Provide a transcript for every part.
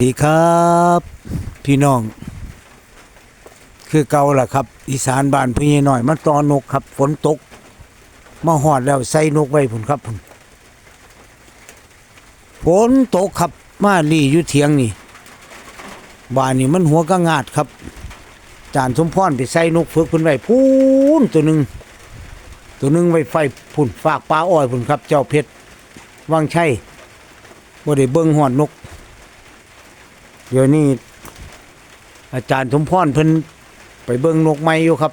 สวัสดีครับ พี่น้อง คือเก่าล่ะครับ อีสานบ้านพี่หน่อยมันตอนนกครับ ฝนตกมาหอดแล้วใส่นกไว้พุ่นครับพุ่นฝนตกครับมาลี่อยู่เถียงนี่บ้านนี่มันหัวกระงาดครับ จานสมพรไปใส่นกฝึกพุ่นไว้พูนตัวหนึ่งตัวหนึ่งไว้ไฟพุ่นฝากปลาอ้อยพุ่นครับ เจ้าเพชรวังชัยบ่ได้เบิ่งหอดนก เดี๋ยวนี้อาจารย์สมพรเพิ่นไปเบิ่งนกไม้อยู่ครับ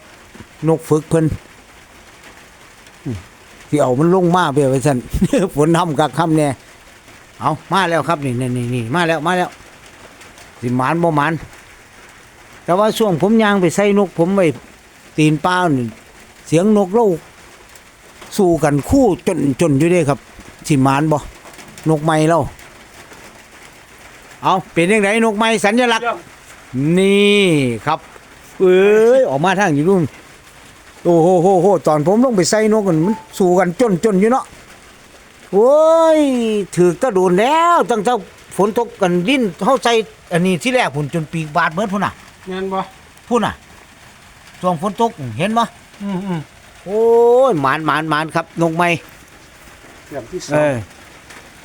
นกฝึกเพิ่นที่เอามันลงมาเพื่อไว้ซั่นฝนทำกักคำแน่เอามาแล้วครับนี่นี่นี่นมาแล้วมาแล้ว สิหมานบ่หมานแต่ว่าช่วงผมย่างไปใส่นก ผมไปตีนป้านี่เสียงนกเล่าสู้กันคู่จนจนอยู่ด้ครับ สิหมานบ่นกไม้เล่า เอาเป็นยังไงนกไม้สัญลักษณ์ นี่ครับ เอ้ยออกมาทางอยู่นู่นโอ้โหโหโหตอนผมลงไปใส่นกกันมันสู้กันจนจนอยู่เนาะโอ้ยถือกระโดนแล้วตั้งแต่ฝนตกกันดิ้นเข้าใจอันนี้ที่แรกพุ่นจนปีกบาดเบิดพุ่นน่ะเงินบ่พุ่นน่ะช่วงฝนตกเห็นบ่อืมอืมโอ้ยหมานหมานหมานครับนกไม้แต้มที่สเอองอ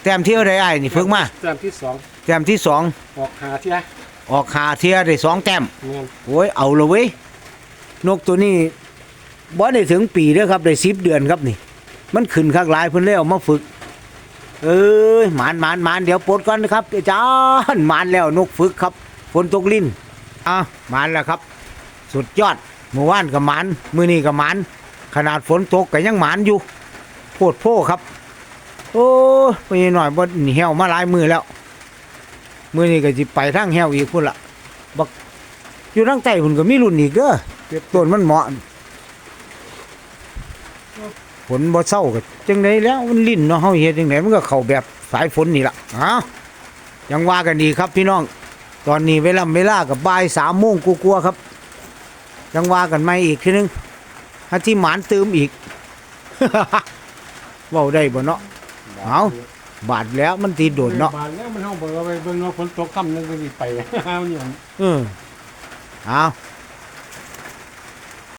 แต้มเที่ยวได้ไอ้ายนี่เพิ่งมาแต้มที่สองแต้มที่สองออกหาเที่ยออกหาเที่ยได้สองแต้มเงินโอ้ยเอาเลยเว้ยนกตัวนี้บ่ได้ถึงปีเด้อครับได้สิบเดือนครับนี่ มันขึ้นข้างหลายเพิ่นเลยเอามาฝึก เอ้ยหมานหมานหมานเดี๋ยวปลดก่อนนะครับอาจารย์หมานแล้วนกฝึกครับฝนตกลิ้นอะหมานแล้วครับ สุดยอดเมื่อวานก็หมานมื้อนี้ก็หมาน ขนาดฝนตกก็ยังหมานอยู่โพดโพครับ โอ้ยไปหน่อยบ่เหี่ยวมาหลายมือแล้ว มื้อนี้ก็สิไปทางเหี่ยวอีกพุ่นละบักอยู่ทางใต้พุ่นก็มีรุ่นอีกเด้อเก็บต้นมันเหมาะฝนบ่เศร้าก็จังไดแล้วมันลิ้นเนาะเฮาเฮ็ดจังไดมันก็เข้าแบบสายฝนนี่ล่ะอ้าวยังว่ากันดีครับพี่น้อง ตอนนี้เวลาเวลากับบ่าย3โมงกลัวาๆครับ ยังว่ากันใหม่อีกทีนึงถ้าที่หมานเติมอีกเว้าได้บ่เนาะเอา บาดแล้วมันตีโดดเนาะบานแล้วมันห้องเบิ่งเอาไปเบิ่งว่าฝนตกค่ำนึงก็สิไป เอาอยู่เออเอา